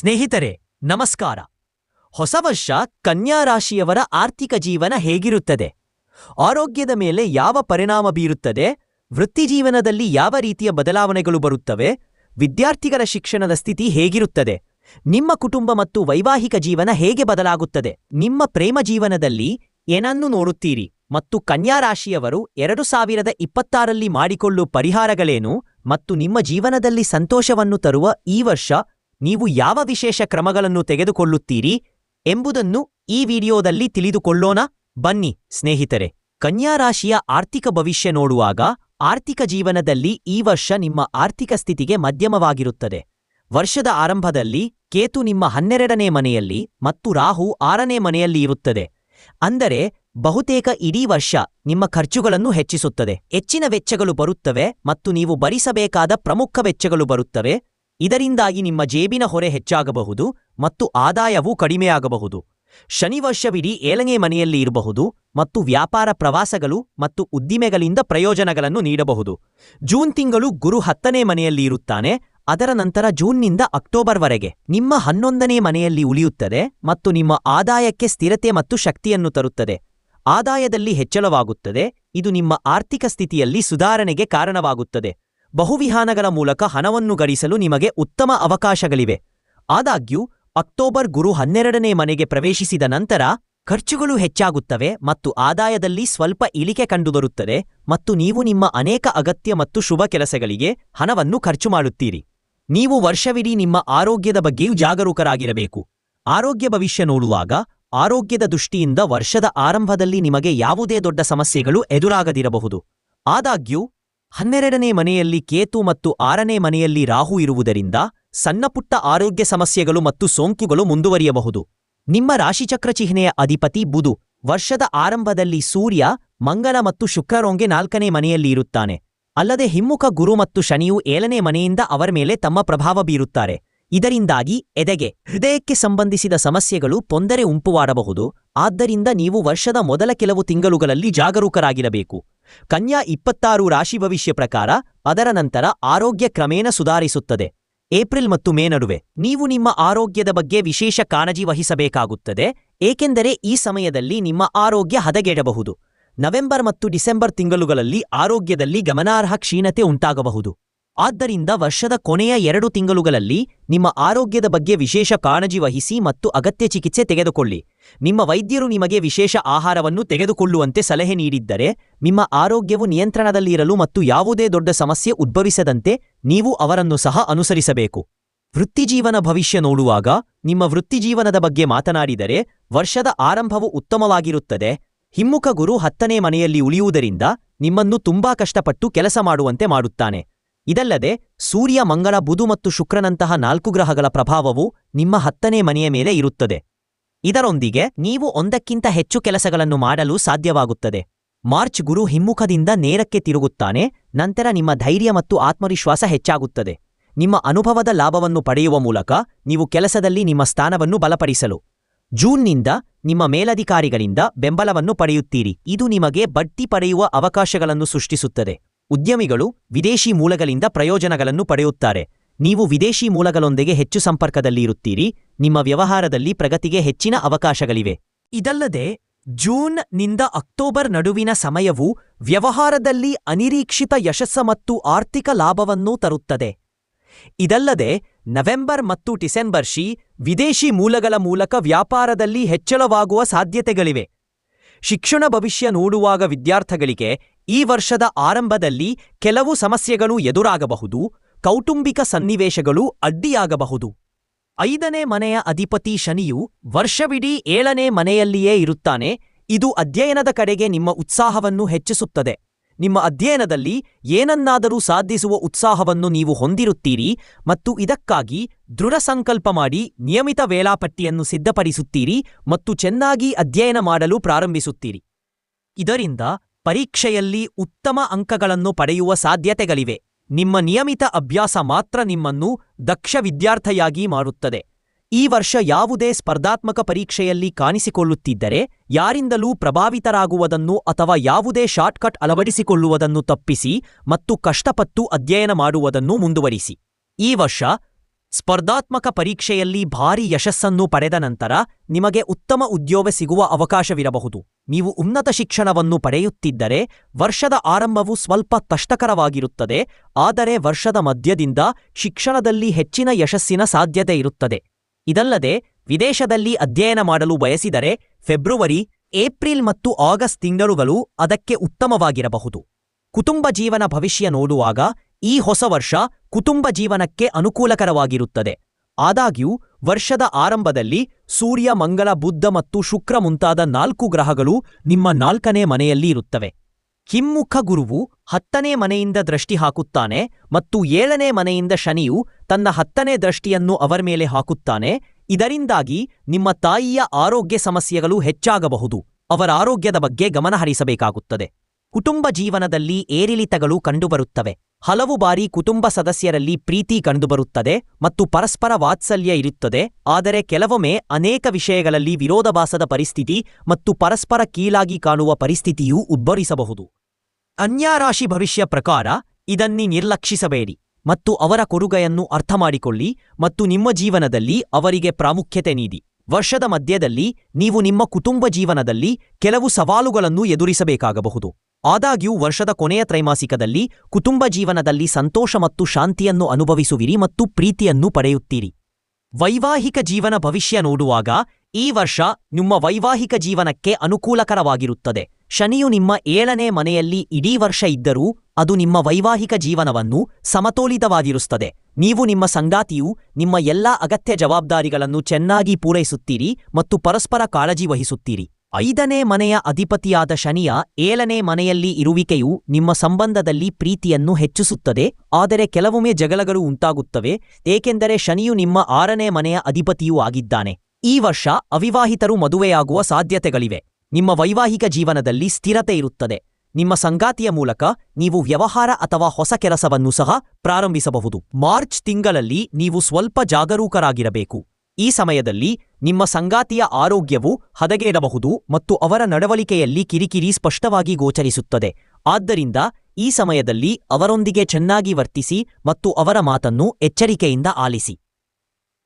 ಸ್ನೇಹಿತರೆ, ನಮಸ್ಕಾರ. ಹೊಸ ವರ್ಷ ಕನ್ಯಾ ರಾಶಿಯವರ ಆರ್ಥಿಕ ಜೀವನ ಹೇಗಿರುತ್ತದೆ? ಆರೋಗ್ಯದ ಮೇಲೆ ಯಾವ ಪರಿಣಾಮ ಬೀರುತ್ತದೆ? ವೃತ್ತಿಜೀವನದಲ್ಲಿ ಯಾವ ರೀತಿಯ ಬದಲಾವಣೆಗಳು ಬರುತ್ತವೆ? ವಿದ್ಯಾರ್ಥಿಗಳ ಶಿಕ್ಷಣದ ಸ್ಥಿತಿ ಹೇಗಿರುತ್ತದೆ? ನಿಮ್ಮ ಕುಟುಂಬ ಮತ್ತು ವೈವಾಹಿಕ ಜೀವನ ಹೇಗೆ ಬದಲಾಗುತ್ತದೆ? ನಿಮ್ಮ ಪ್ರೇಮ ಜೀವನದಲ್ಲಿ ಏನನ್ನು ನೋಡುತ್ತೀರಿ? ಮತ್ತು ಕನ್ಯಾ ರಾಶಿಯವರು ಎರಡು ಸಾವಿರದ ಇಪ್ಪತ್ತಾರಲ್ಲಿ ಮಾಡಿಕೊಳ್ಳುವ ಪರಿಹಾರಗಳೇನು? ಮತ್ತು ನಿಮ್ಮ ಜೀವನದಲ್ಲಿ ಸಂತೋಷವನ್ನು ತರುವ ಈ ವರ್ಷ ನೀವು ಯಾವ ವಿಶೇಷ ಕ್ರಮಗಳನ್ನು ತೆಗೆದುಕೊಳ್ಳುತ್ತೀರಿ ಎಂಬುದನ್ನು ಈ ವಿಡಿಯೋದಲ್ಲಿ ತಿಳಿದುಕೊಳ್ಳೋಣ. ಬನ್ನಿ ಸ್ನೇಹಿತರೆ ಕನ್ಯಾರಾಶಿಯ ಆರ್ಥಿಕ ಭವಿಷ್ಯ ನೋಡುವಾಗ ಆರ್ಥಿಕ ಜೀವನದಲ್ಲಿ ಈ ವರ್ಷ ನಿಮ್ಮ ಆರ್ಥಿಕ ಸ್ಥಿತಿಗೆ ಮಧ್ಯಮವಾಗಿರುತ್ತದೆ. ವರ್ಷದ ಆರಂಭದಲ್ಲಿ ಕೇತು ನಿಮ್ಮ ಹನ್ನೆರಡನೇ ಮನೆಯಲ್ಲಿ ಮತ್ತು ರಾಹು ಆರನೇ ಮನೆಯಲ್ಲಿ ಇರುತ್ತದೆ. ಅಂದರೆ ಬಹುತೇಕ ಇಡೀ ವರ್ಷ ನಿಮ್ಮ ಖರ್ಚುಗಳನ್ನು ಹೆಚ್ಚಿಸುತ್ತದೆ. ಹೆಚ್ಚಿನ ವೆಚ್ಚಗಳು ಬರುತ್ತವೆ ಮತ್ತು ನೀವು ಭರಿಸಬೇಕಾದ ಪ್ರಮುಖ ವೆಚ್ಚಗಳು ಬರುತ್ತವೆ. ಇದರಿಂದಾಗಿ ನಿಮ್ಮ ಜೇಬಿನ ಹೊರೆ ಹೆಚ್ಚಾಗಬಹುದು ಮತ್ತು ಆದಾಯವೂ ಕಡಿಮೆಯಾಗಬಹುದು. ಶನಿ ವರ್ಷವಿಡೀ ಏಳನೇ ಮನೆಯಲ್ಲಿ ಇರಬಹುದು ಮತ್ತು ವ್ಯಾಪಾರ ಪ್ರವಾಸಗಳು ಮತ್ತು ಉದ್ದಿಮೆಗಳಿಂದ ಪ್ರಯೋಜನಗಳನ್ನು ನೀಡಬಹುದು. ಜೂನ್ ತಿಂಗಳು ಗುರು ಹತ್ತನೇ ಮನೆಯಲ್ಲಿ ಇರುತ್ತಾನೆ, ಅದರ ನಂತರ ಜೂನ್ನಿಂದ ಅಕ್ಟೋಬರ್ವರೆಗೆ. ನಿಮ್ಮ ಹನ್ನೊಂದನೇ ಮನೆಯಲ್ಲಿ ಉಳಿಯುತ್ತದೆ ಮತ್ತು ನಿಮ್ಮ ಆದಾಯಕ್ಕೆ ಸ್ಥಿರತೆ ಮತ್ತು ಶಕ್ತಿಯನ್ನು ತರುತ್ತದೆ. ಆದಾಯದಲ್ಲಿ ಹೆಚ್ಚಳವಾಗುತ್ತದೆ, ಇದು ನಿಮ್ಮ ಆರ್ಥಿಕ ಸ್ಥಿತಿಯಲ್ಲಿ ಸುಧಾರಣೆಗೆ ಕಾರಣವಾಗುತ್ತದೆ. ಬಹುವಿಹಾನಗಳ ಮೂಲಕ ಹಣವನ್ನು ಗಳಿಸಲು ನಿಮಗೆ ಉತ್ತಮ ಅವಕಾಶಗಳಿವೆ. ಆದಾಗ್ಯೂ, ಅಕ್ಟೋಬರ್ ಗುರು ಹನ್ನೆರಡನೇ ಮನೆಗೆ ಪ್ರವೇಶಿಸಿದ ನಂತರ ಖರ್ಚುಗಳು ಹೆಚ್ಚಾಗುತ್ತವೆ ಮತ್ತು ಆದಾಯದಲ್ಲಿ ಸ್ವಲ್ಪ ಇಳಿಕೆ ಕಂಡುಬರುತ್ತದೆ ಮತ್ತು ನೀವು ನಿಮ್ಮ ಅನೇಕ ಅಗತ್ಯ ಮತ್ತು ಶುಭ ಕೆಲಸಗಳಿಗೆ ಹಣವನ್ನು ಖರ್ಚು ಮಾಡುತ್ತೀರಿ. ನೀವು ವರ್ಷವಿಡೀ ನಿಮ್ಮ ಆರೋಗ್ಯದ ಬಗ್ಗೆಯೂ ಜಾಗರೂಕರಾಗಿರಬೇಕು. ಆರೋಗ್ಯ ಭವಿಷ್ಯ ನೋಡುವಾಗ ಆರೋಗ್ಯದ ದೃಷ್ಟಿಯಿಂದ ವರ್ಷದ ಆರಂಭದಲ್ಲಿ ನಿಮಗೆ ಯಾವುದೇ ದೊಡ್ಡ ಸಮಸ್ಯೆಗಳು ಎದುರಾಗದಿರಬಹುದು. ಆದಾಗ್ಯೂ ಹನ್ನೆರಡನೇ ಮನೆಯಲ್ಲಿ ಕೇತು ಮತ್ತು ಆರನೇ ಮನೆಯಲ್ಲಿ ರಾಹು ಇರುವುದರಿಂದ ಸಣ್ಣಪುಟ್ಟ ಆರೋಗ್ಯ ಸಮಸ್ಯೆಗಳು ಮತ್ತು ಸೋಂಕುಗಳು ಮುಂದುವರಿಯಬಹುದು. ನಿಮ್ಮ ರಾಶಿಚಕ್ರ ಚಿಹ್ನೆಯ ಅಧಿಪತಿ ಬುದು ವರ್ಷದ ಆರಂಭದಲ್ಲಿ ಸೂರ್ಯ, ಮಂಗಲ ಮತ್ತು ಶುಕ್ರರೋಂಗೆ ನಾಲ್ಕನೇ ಮನೆಯಲ್ಲಿ ಇರುತ್ತಾನೆ. ಅಲ್ಲದೆ ಹಿಮ್ಮುಖ ಗುರು ಮತ್ತು ಶನಿಯು ಏಳನೇ ಮನೆಯಿಂದ ಅವರ ಮೇಲೆ ತಮ್ಮ ಪ್ರಭಾವ ಬೀರುತ್ತಾರೆ. ಇದರಿಂದಾಗಿ ಎದೆಗೆ, ಹೃದಯಕ್ಕೆ ಸಂಬಂಧಿಸಿದ ಸಮಸ್ಯೆಗಳು ತೊಂದರೆ ಉಂಪುವಾಡಬಹುದು ಆದ್ದರಿಂದ ನೀವು ವರ್ಷದ ಮೊದಲ ಕೆಲವು ತಿಂಗಳುಗಳಲ್ಲಿ ಜಾಗರೂಕರಾಗಿರಬೇಕು. ಕನ್ಯಾ ಇಪ್ಪತ್ತಾರು ರಾಶಿ ಭವಿಷ್ಯ ಪ್ರಕಾರ ಅದರ ನಂತರ ಆರೋಗ್ಯ ಕ್ರಮೇಣ ಸುಧಾರಿಸುತ್ತದೆ. ಏಪ್ರಿಲ್ ಮತ್ತು ಮೇ ನಡುವೆ ನೀವು ನಿಮ್ಮ ಆರೋಗ್ಯದ ಬಗ್ಗೆ ವಿಶೇಷ ಕಾಳಜಿ ವಹಿಸಬೇಕಾಗುತ್ತದೆ, ಏಕೆಂದರೆ ಈ ಸಮಯದಲ್ಲಿ ನಿಮ್ಮ ಆರೋಗ್ಯ ಹದಗೆಡಬಹುದು. ನವೆಂಬರ್ ಮತ್ತು ಡಿಸೆಂಬರ್ ತಿಂಗಳುಗಳಲ್ಲಿ ಆರೋಗ್ಯದಲ್ಲಿ ಗಮನಾರ್ಹ ಕ್ಷೀಣತೆ ಉಂಟಾಗಬಹುದು. ಆದ್ದರಿಂದ ವರ್ಷದ ಕೊನೆಯ ಎರಡು ತಿಂಗಳುಗಳಲ್ಲಿ ನಿಮ್ಮ ಆರೋಗ್ಯದ ಬಗ್ಗೆ ವಿಶೇಷ ಕಾಳಜಿ ವಹಿಸಿ ಮತ್ತು ಅಗತ್ಯ ಚಿಕಿತ್ಸೆ ತೆಗೆದುಕೊಳ್ಳಿ. ನಿಮ್ಮ ವೈದ್ಯರು ನಿಮಗೆ ವಿಶೇಷ ಆಹಾರವನ್ನು ತೆಗೆದುಕೊಳ್ಳುವಂತೆ ಸಲಹೆ ನೀಡಿದ್ದರೆ, ನಿಮ್ಮ ಆರೋಗ್ಯವು ನಿಯಂತ್ರಣದಲ್ಲಿರಲು ಮತ್ತು ಯಾವುದೇ ದೊಡ್ಡ ಸಮಸ್ಯೆ ಉದ್ಭವಿಸದಂತೆ ನೀವು ಅವರನ್ನು ಸಹ ಅನುಸರಿಸಬೇಕು. ವೃತ್ತಿಜೀವನ ಭವಿಷ್ಯ ನೋಡುವಾಗ, ನಿಮ್ಮ ವೃತ್ತಿಜೀವನದ ಬಗ್ಗೆ ಮಾತನಾಡಿದರೆ, ವರ್ಷದ ಆರಂಭವು ಉತ್ತಮವಾಗಿರುತ್ತದೆ. ಹಿಮ್ಮುಖ ಗುರು ಹತ್ತನೇ ಮನೆಯಲ್ಲಿ ಉಳಿಯುವುದರಿಂದ ನಿಮ್ಮನ್ನು ತುಂಬಾ ಕಷ್ಟಪಟ್ಟು ಕೆಲಸ ಮಾಡುವಂತೆ ಮಾಡುತ್ತಾನೆ. ಇದಲ್ಲದೆ, ಸೂರ್ಯ, ಮಂಗಳ, ಬುಧು ಮತ್ತು ಶುಕ್ರನಂತಹ ನಾಲ್ಕು ಗ್ರಹಗಳ ಪ್ರಭಾವವು ನಿಮ್ಮ ಹತ್ತನೇ ಮನೆಯ ಮೇಲೆ ಇರುತ್ತದೆ. ಇದರೊಂದಿಗೆ ನೀವು ಒಂದಕ್ಕಿಂತ ಹೆಚ್ಚು ಕೆಲಸಗಳನ್ನು ಮಾಡಲು ಸಾಧ್ಯವಾಗುತ್ತದೆ. ಮಾರ್ಚ್ ಗುರು ಹಿಮ್ಮುಖದಿಂದ ನೇರಕ್ಕೆ ತಿರುಗುತ್ತಾನೆ, ನಂತರ ನಿಮ್ಮ ಧೈರ್ಯ ಮತ್ತು ಆತ್ಮವಿಶ್ವಾಸ ಹೆಚ್ಚಾಗುತ್ತದೆ. ನಿಮ್ಮ ಅನುಭವದ ಲಾಭವನ್ನು ಪಡೆಯುವ ಮೂಲಕ ನೀವು ಕೆಲಸದಲ್ಲಿ ನಿಮ್ಮ ಸ್ಥಾನವನ್ನು ಬಲಪಡಿಸಲು. ಜೂನ್ನಿಂದ ನಿಮ್ಮ ಮೇಲಧಿಕಾರಿಗಳಿಂದ ಬೆಂಬಲವನ್ನು ಪಡೆಯುತ್ತೀರಿ. ಇದು ನಿಮಗೆ ಬಡ್ತಿ ಪಡೆಯುವ ಅವಕಾಶಗಳನ್ನು ಸೃಷ್ಟಿಸುತ್ತದೆ. ಉದ್ಯಮಿಗಳು ವಿದೇಶಿ ಮೂಲಗಳಿಂದ ಪ್ರಯೋಜನಗಳನ್ನು ಪಡೆಯುತ್ತಾರೆ. ನೀವು ವಿದೇಶಿ ಮೂಲಗಳೊಂದಿಗೆ ಹೆಚ್ಚು ಸಂಪರ್ಕದಲ್ಲಿ ಇರುತ್ತೀರಿ ನಿಮ್ಮ ವ್ಯವಹಾರದಲ್ಲಿ ಪ್ರಗತಿಗೆ ಹೆಚ್ಚಿನ ಅವಕಾಶಗಳಿವೆ. ಇದಲ್ಲದೆ, ಜೂನ್ನಿಂದ ಅಕ್ಟೋಬರ್ ನಡುವಿನ ಸಮಯವು ವ್ಯವಹಾರದಲ್ಲಿ ಅನಿರೀಕ್ಷಿತ ಯಶಸ್ಸ ಮತ್ತು ಆರ್ಥಿಕ ಲಾಭವನ್ನು ತರುತ್ತದೆ. ಇದಲ್ಲದೆ, ನವೆಂಬರ್ ಮತ್ತು ಡಿಸೆಂಬರ್ ಶಿ ವಿದೇಶಿ ಮೂಲಗಳ ಮೂಲಕ ವ್ಯಾಪಾರದಲ್ಲಿ ಹೆಚ್ಚಳವಾಗುವ ಸಾಧ್ಯತೆಗಳಿವೆ. ಶಿಕ್ಷಣ ಭವಿಷ್ಯ ನೋಡುವಾಗ ವಿದ್ಯಾರ್ಥಿಗಳಿಗೆ ಈ ವರ್ಷದ ಆರಂಭದಲ್ಲಿ ಕೆಲವು ಸಮಸ್ಯೆಗಳು ಎದುರಾಗಬಹುದು, ಕೌಟುಂಬಿಕ ಸನ್ನಿವೇಶಗಳು ಅಡ್ಡಿಯಾಗಬಹುದು. ಐದನೇ ಮನೆಯ ಅಧಿಪತಿ ಶನಿಯು ವರ್ಷವಿಡೀ ಏಳನೇ ಮನೆಯಲ್ಲಿಯೇ ಇರುತ್ತಾನೆ. ಇದು ಅಧ್ಯಯನದ ಕಡೆಗೆ ನಿಮ್ಮ ಉತ್ಸಾಹವನ್ನು ಹೆಚ್ಚಿಸುತ್ತದೆ. ನಿಮ್ಮ ಅಧ್ಯಯನದಲ್ಲಿ ಏನನ್ನಾದರೂ ಸಾಧಿಸುವ ಉತ್ಸಾಹವನ್ನು ನೀವು ಹೊಂದಿರುತ್ತೀರಿ ಮತ್ತು ಇದಕ್ಕಾಗಿ ದೃಢ ಸಂಕಲ್ಪ ಮಾಡಿ ನಿಯಮಿತ ವೇಳಾಪಟ್ಟಿಯನ್ನು ಸಿದ್ಧಪಡಿಸುತ್ತೀರಿ ಮತ್ತು ಚೆನ್ನಾಗಿ ಅಧ್ಯಯನ ಮಾಡಲು ಪ್ರಾರಂಭಿಸುತ್ತೀರಿ. ಇದರಿಂದ ಪರೀಕ್ಷೆಯಲ್ಲಿ ಉತ್ತಮ ಅಂಕಗಳನ್ನು ಪಡೆಯುವ ಸಾಧ್ಯತೆಗಳಿವೆ. ನಿಮ್ಮ ನಿಯಮಿತ ಅಭ್ಯಾಸ ಮಾತ್ರ ನಿಮ್ಮನ್ನು ದಕ್ಷ ವಿದ್ಯಾರ್ಥಿಯಾಗಿ ಮಾಡುತ್ತದೆ ಈ ವರ್ಷ ಯಾವುದೇ ಸ್ಪರ್ಧಾತ್ಮಕ ಪರೀಕ್ಷೆಯಲ್ಲಿ ಕಾಣಿಸಿಕೊಳ್ಳುತ್ತಿದ್ದರೆ, ಯಾರಿಂದಲೂ ಪ್ರಭಾವಿತರಾಗುವುದನ್ನು ಅಥವಾ ಯಾವುದೇ ಶಾರ್ಟ್ಕಟ್ ಅಳವಡಿಸಿಕೊಳ್ಳುವುದನ್ನು ತಪ್ಪಿಸಿ ಮತ್ತು ಕಷ್ಟಪಟ್ಟು ಅಧ್ಯಯನ ಮಾಡುವುದನ್ನು ಮುಂದುವರಿಸಿ. ಈ ವರ್ಷ ಸ್ಪರ್ಧಾತ್ಮಕ ಪರೀಕ್ಷೆಯಲ್ಲಿ ಭಾರಿ ಯಶಸ್ಸನ್ನು ಪಡೆದ ನಂತರ ನಿಮಗೆ ಉತ್ತಮ ಉದ್ಯೋಗ ಸಿಗುವ ಅವಕಾಶವಿರಬಹುದು. ನೀವು ಉನ್ನತ ಶಿಕ್ಷಣವನ್ನು ಪಡೆಯುತ್ತಿದ್ದರೆ ವರ್ಷದ ಆರಂಭವು ಸ್ವಲ್ಪ ಕಷ್ಟಕರವಾಗಿರುತ್ತದೆ ಆದರೆ ವರ್ಷದ ಮಧ್ಯದಿಂದ ಶಿಕ್ಷಣದಲ್ಲಿ ಹೆಚ್ಚಿನ ಯಶಸ್ಸಿನ ಸಾಧ್ಯತೆ ಇರುತ್ತದೆ. ಇದಲ್ಲದೆ, ವಿದೇಶದಲ್ಲಿ ಅಧ್ಯಯನ ಮಾಡಲು ಬಯಸಿದರೆ ಫೆಬ್ರವರಿ, ಏಪ್ರಿಲ್ ಮತ್ತು ಆಗಸ್ಟ್ ತಿಂಗಳುಗಳು ಅದಕ್ಕೆ ಉತ್ತಮವಾಗಿರಬಹುದು. ಕುಟುಂಬ ಜೀವನ ಭವಿಷ್ಯ ನೋಡುವಾಗ ಈ ಹೊಸ ವರ್ಷ ಕುಟುಂಬ ಜೀವನಕ್ಕೆ ಅನುಕೂಲಕರವಾಗಿರುತ್ತದೆ. ಆದಾಗ್ಯೂ, ವರ್ಷದ ಆರಂಭದಲ್ಲಿ ಸೂರ್ಯ, ಮಂಗಳ ಬುದ್ಧ ಮತ್ತು ಶುಕ್ರ ಮುಂತಾದ ನಾಲ್ಕು ಗ್ರಹಗಳು ನಿಮ್ಮ ನಾಲ್ಕನೇ ಮನೆಯಲ್ಲಿ ಇರುತ್ತವೆ. ಹಿಮ್ಮುಖ ಗುರುವು ಹತ್ತನೇ ಮನೆಯಿಂದ ದೃಷ್ಟಿ ಹಾಕುತ್ತಾನೆ ಮತ್ತು ಏಳನೇ ಮನೆಯಿಂದ ಶನಿಯು ತನ್ನ ಹತ್ತನೇ ದೃಷ್ಟಿಯನ್ನು ಅವರ ಮೇಲೆ ಹಾಕುತ್ತಾನೆ. ಇದರಿಂದಾಗಿ ನಿಮ್ಮ ತಾಯಿಯ ಆರೋಗ್ಯ ಸಮಸ್ಯೆಗಳು ಹೆಚ್ಚಾಗಬಹುದು. ಅವರ ಆರೋಗ್ಯದ ಬಗ್ಗೆ ಗಮನಹರಿಸಬೇಕಾಗುತ್ತದೆ. ಕುಟುಂಬ ಜೀವನದಲ್ಲಿ ಏರಿಳಿತಗಳು ಕಂಡುಬರುತ್ತವೆ. ಹಲವು ಬಾರಿ ಕುಟುಂಬ ಸದಸ್ಯರಲ್ಲಿ ಪ್ರೀತಿ ಕಂಡುಬರುತ್ತದೆ ಮತ್ತು ಪರಸ್ಪರ ವಾತ್ಸಲ್ಯ ಇರುತ್ತದೆ, ಆದರೆ ಕೆಲವೊಮ್ಮೆ ಅನೇಕ ವಿಷಯಗಳಲ್ಲಿ ವಿರೋಧಾಭಾಸದ ಪರಿಸ್ಥಿತಿ ಮತ್ತು ಪರಸ್ಪರ ಕೀಳಾಗಿ ಕಾಣುವ ಪರಿಸ್ಥಿತಿಯೂ ಉದ್ಭವಿಸಬಹುದು. ಅನ್ಯಾರಾಶಿ ಭವಿಷ್ಯ ಪ್ರಕಾರ ಇದನ್ನಿ ನಿರ್ಲಕ್ಷಿಸಬೇಡಿ ಮತ್ತು ಅವರ ಕೊಡುಗೆಯನ್ನು ಅರ್ಥಮಾಡಿಕೊಳ್ಳಿ ಮತ್ತು ನಿಮ್ಮ ಜೀವನದಲ್ಲಿ ಅವರಿಗೆ ಪ್ರಾಮುಖ್ಯತೆ ನೀಡಿ. ವರ್ಷದ ಮಧ್ಯದಲ್ಲಿ ನೀವು ನಿಮ್ಮ ಕುಟುಂಬ ಜೀವನದಲ್ಲಿ ಕೆಲವು ಸವಾಲುಗಳನ್ನು ಎದುರಿಸಬೇಕಾಗಬಹುದು. ಆದಾಗ್ಯೂ ವರ್ಷದ ಕೊನೆಯ ತ್ರೈಮಾಸಿಕದಲ್ಲಿ ಕುಟುಂಬ ಜೀವನದಲ್ಲಿ ಸಂತೋಷ ಮತ್ತು ಶಾಂತಿಯನ್ನು ಅನುಭವಿಸುವಿರಿ ಮತ್ತು ಪ್ರೀತಿಯನ್ನು ಪಡೆಯುತ್ತೀರಿ. ವೈವಾಹಿಕ ಜೀವನ ಭವಿಷ್ಯ ನೋಡುವಾಗ ಈ ವರ್ಷ ನಿಮ್ಮ ವೈವಾಹಿಕ ಜೀವನಕ್ಕೆ ಅನುಕೂಲಕರವಾಗಿರುತ್ತದೆ. ಶನಿಯು ನಿಮ್ಮ ಏಳನೇ ಮನೆಯಲ್ಲಿ ಇಡೀ ವರ್ಷ ಇದ್ದರೂ ಅದು ನಿಮ್ಮ ವೈವಾಹಿಕ ಜೀವನವನ್ನು ಸಮತೋಲಿತವಾಗಿರುತ್ತದೆ. ನೀವು ನಿಮ್ಮ ಸಂಗಾತಿಯು ನಿಮ್ಮ ಎಲ್ಲಾ ಅಗತ್ಯ ಜವಾಬ್ದಾರಿಗಳನ್ನು ಚೆನ್ನಾಗಿ ಪೂರೈಸುತ್ತೀರಿ ಮತ್ತು ಪರಸ್ಪರ ಕಾಳಜಿ ವಹಿಸುತ್ತೀರಿ. ಐದನೇ ಮನೆಯ ಅಧಿಪತಿಯಾದ ಶನಿಯ ಏಳನೇ ಮನೆಯಲ್ಲಿ ಇರುವಿಕೆಯು ನಿಮ್ಮ ಸಂಬಂಧದಲ್ಲಿ ಪ್ರೀತಿಯನ್ನು ಹೆಚ್ಚಿಸುತ್ತದೆ. ಆದರೆ ಕೆಲವೊಮ್ಮೆ ಜಗಳಗಳು ಉಂಟಾಗುತ್ತವೆ. ಏಕೆಂದರೆ ಶನಿಯು ನಿಮ್ಮ ಆರನೇ ಮನೆಯ ಅಧಿಪತಿಯೂ ಆಗಿದ್ದಾನೆ. ಈ ವರ್ಷ ಅವಿವಾಹಿತರು ಮದುವೆಯಾಗುವ ಸಾಧ್ಯತೆಗಳಿವೆ. ನಿಮ್ಮ ವೈವಾಹಿಕ ಜೀವನದಲ್ಲಿ ಸ್ಥಿರತೆ ಇರುತ್ತದೆ. ನಿಮ್ಮ ಸಂಗಾತಿಯ ಮೂಲಕ ನೀವು ವ್ಯವಹಾರ ಅಥವಾ ಹೊಸ ಕೆಲಸವನ್ನು ಸಹ ಪ್ರಾರಂಭಿಸಬಹುದು. ಮಾರ್ಚ್ ತಿಂಗಳಲ್ಲಿ ನೀವು ಸ್ವಲ್ಪ ಜಾಗರೂಕರಾಗಿರಬೇಕು. ಈ ಸಮಯದಲ್ಲಿ ನಿಮ್ಮ ಸಂಗಾತಿಯ ಆರೋಗ್ಯವು ಹದಗೆಡಬಹುದು ಮತ್ತು ಅವರ ನಡವಳಿಕೆಯಲ್ಲಿ ಕಿರಿಕಿರಿ ಸ್ಪಷ್ಟವಾಗಿ ಗೋಚರಿಸುತ್ತದೆ. ಆದ್ದರಿಂದ ಈ ಸಮಯದಲ್ಲಿ ಅವರೊಂದಿಗೆ ಚೆನ್ನಾಗಿ ವರ್ತಿಸಿ ಮತ್ತು ಅವರ ಮಾತನ್ನು ಎಚ್ಚರಿಕೆಯಿಂದ ಆಲಿಸಿ.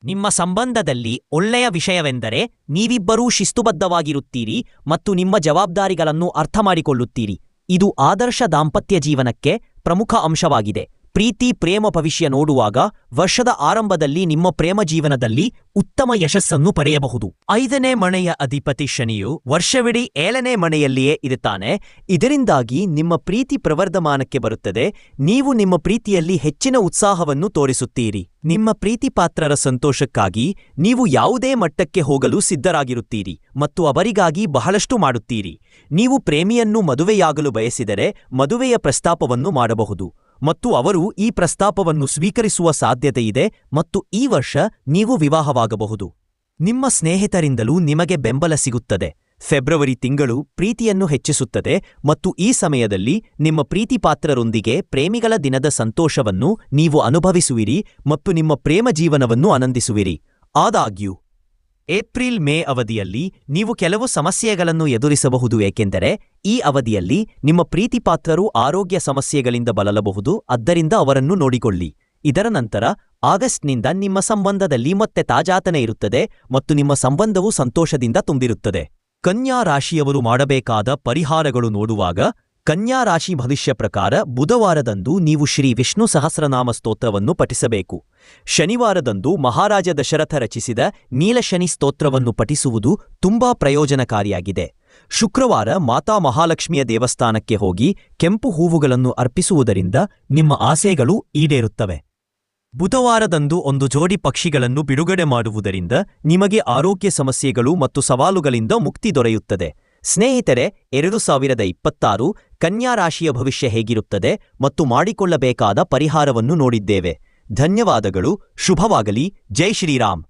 ನಿಮ್ಮ ಸಂಬಂಧದಲ್ಲಿ ಒಳ್ಳೆಯ ವಿಷಯವೆಂದರೆ ನೀವಿಬ್ಬರೂ ಶಿಸ್ತುಬದ್ಧವಾಗಿರುತ್ತೀರಿ ಮತ್ತು ನಿಮ್ಮ ಜವಾಬ್ದಾರಿಗಳನ್ನು ಅರ್ಥಮಾಡಿಕೊಳ್ಳುತ್ತೀರಿ. ಇದು ಆದರ್ಶ ದಾಂಪತ್ಯ ಜೀವನಕ್ಕೆ ಪ್ರಮುಖ ಅಂಶವಾಗಿದೆ. ಪ್ರೀತಿ, ಪ್ರೇಮ ಭವಿಷ್ಯ ನೋಡುವಾಗ ವರ್ಷದ ಆರಂಭದಲ್ಲಿ ನಿಮ್ಮ ಪ್ರೇಮ ಜೀವನದಲ್ಲಿ ಉತ್ತಮ ಯಶಸ್ಸನ್ನು ಪಡೆಯಬಹುದು. ಐದನೇ ಮನೆಯ ಅಧಿಪತಿ ಶನಿಯು ವರ್ಷವಿಡೀ ಏಳನೇ ಮನೆಯಲ್ಲಿಯೇ ಇರುತ್ತಾನೆ. ಇದರಿಂದಾಗಿ ನಿಮ್ಮ ಪ್ರೀತಿ ಪ್ರವರ್ಧಮಾನಕ್ಕೆ ಬರುತ್ತದೆ. ನೀವು ನಿಮ್ಮ ಪ್ರೀತಿಯಲ್ಲಿ ಹೆಚ್ಚಿನ ಉತ್ಸಾಹವನ್ನು ತೋರಿಸುತ್ತೀರಿ. ನಿಮ್ಮ ಪ್ರೀತಿ ಪಾತ್ರರ ಸಂತೋಷಕ್ಕಾಗಿ ನೀವು ಯಾವುದೇ ಮಟ್ಟಕ್ಕೆ ಹೋಗಲು ಸಿದ್ಧರಾಗಿರುತ್ತೀರಿ ಮತ್ತು ಅವರಿಗಾಗಿ ಬಹಳಷ್ಟು ಮಾಡುತ್ತೀರಿ. ನೀವು ಪ್ರೇಮಿಯನ್ನು ಮದುವೆಯಾಗಲು ಬಯಸಿದರೆ ಮದುವೆಯ ಪ್ರಸ್ತಾಪವನ್ನು ಮಾಡಬಹುದು. ಮತ್ತು ಅವರು ಈ ಪ್ರಸ್ತಾಪವನ್ನು ಸ್ವೀಕರಿಸುವ ಸಾಧ್ಯತೆಯಿದೆ ಮತ್ತು ಈ ವರ್ಷ ನೀವು ವಿವಾಹವಾಗಬಹುದು. ನಿಮ್ಮ ಸ್ನೇಹಿತರಿಂದಲೂ ನಿಮಗೆ ಬೆಂಬಲ ಸಿಗುತ್ತದೆ. ಫೆಬ್ರವರಿ ತಿಂಗಳು ಪ್ರೀತಿಯನ್ನು ಹೆಚ್ಚಿಸುತ್ತದೆ ಮತ್ತು ಈ ಸಮಯದಲ್ಲಿ ನಿಮ್ಮ ಪ್ರೀತಿಪಾತ್ರರೊಂದಿಗೆ ಪ್ರೇಮಿಗಳ ದಿನದ ಸಂತೋಷವನ್ನು ನೀವು ಅನುಭವಿಸುವಿರಿ ಮತ್ತು ನಿಮ್ಮ ಪ್ರೇಮ ಜೀವನವನ್ನು ಆನಂದಿಸುವಿರಿ. ಆದಾಗ್ಯೂ ಏಪ್ರಿಲ್ ಮೇ ಅವಧಿಯಲ್ಲಿ ನೀವು ಕೆಲವು ಸಮಸ್ಯೆಗಳನ್ನು ಎದುರಿಸಬಹುದು, ಏಕೆಂದರೆ ಈ ಅವಧಿಯಲ್ಲಿ ನಿಮ್ಮ ಪ್ರೀತಿಪಾತ್ರರು ಆರೋಗ್ಯ ಸಮಸ್ಯೆಗಳಿಂದ ಬಳಲಬಹುದು ಆದ್ದರಿಂದ ಅವರನ್ನು ನೋಡಿಕೊಳ್ಳಿ. ಇದರ ನಂತರ ಆಗಸ್ಟ್ನಿಂದ ನಿಮ್ಮ ಸಂಬಂಧದಲ್ಲಿ ಮತ್ತೆ ತಾಜಾತನ ಇರುತ್ತದೆ ಮತ್ತು ನಿಮ್ಮ ಸಂಬಂಧವು ಸಂತೋಷದಿಂದ ತುಂಬಿರುತ್ತದೆ. ಕನ್ಯಾ ರಾಶಿಯವರು ಮಾಡಬೇಕಾದ ಪರಿಹಾರಗಳು ನೋಡುವಾಗ ಕನ್ಯಾ ರಾಶಿ ಭವಿಷ್ಯ ಪ್ರಕಾರ ಬುಧವಾರದಂದು ನೀವು ಶ್ರೀ ವಿಷ್ಣು ಸಹಸ್ರನಾಮ ಸ್ತೋತ್ರವನ್ನು ಪಠಿಸಬೇಕು. ಶನಿವಾರದಂದು ಮಹಾರಾಜ ದಶರಥ ರಚಿಸಿದ ನೀಲಶನಿ ಸ್ತೋತ್ರವನ್ನು ಪಠಿಸುವುದು ತುಂಬಾ ಪ್ರಯೋಜನಕಾರಿಯಾಗಿದೆ. ಶುಕ್ರವಾರ ಮಾತಾ ಮಹಾಲಕ್ಷ್ಮಿಯ ದೇವಸ್ಥಾನಕ್ಕೆ ಹೋಗಿ ಕೆಂಪು ಹೂವುಗಳನ್ನು ಅರ್ಪಿಸುವುದರಿಂದ ನಿಮ್ಮ ಆಸೆಗಳು ಈಡೇರುತ್ತವೆ. ಬುಧವಾರದಂದು ಒಂದು ಜೋಡಿ ಪಕ್ಷಿಗಳನ್ನು ಬಿಡುಗಡೆ ಮಾಡುವುದರಿಂದ ನಿಮಗೆ ಆರೋಗ್ಯ ಸಮಸ್ಯೆಗಳು ಮತ್ತು ಸವಾಲುಗಳಿಂದ ಮುಕ್ತಿ ದೊರೆಯುತ್ತದೆ. ಸ್ನೇಹಿತರೆ, ಎರಡು ಸಾವಿರದ ಇಪ್ಪತ್ತಾರು ಕನ್ಯಾ ರಾಶಿಯ ಭವಿಷ್ಯ ಹೇಗಿರುತ್ತದೆ ಮತ್ತು ಮಾಡಿಕೊಳ್ಳಬೇಕಾದ ಪರಿಹಾರವನ್ನು ನೋಡಿದ್ದೇವೆ. ಧನ್ಯವಾದಗಳು, ಶುಭವಾಗಲಿ, ಜೈ ಶ್ರೀರಾಮ್.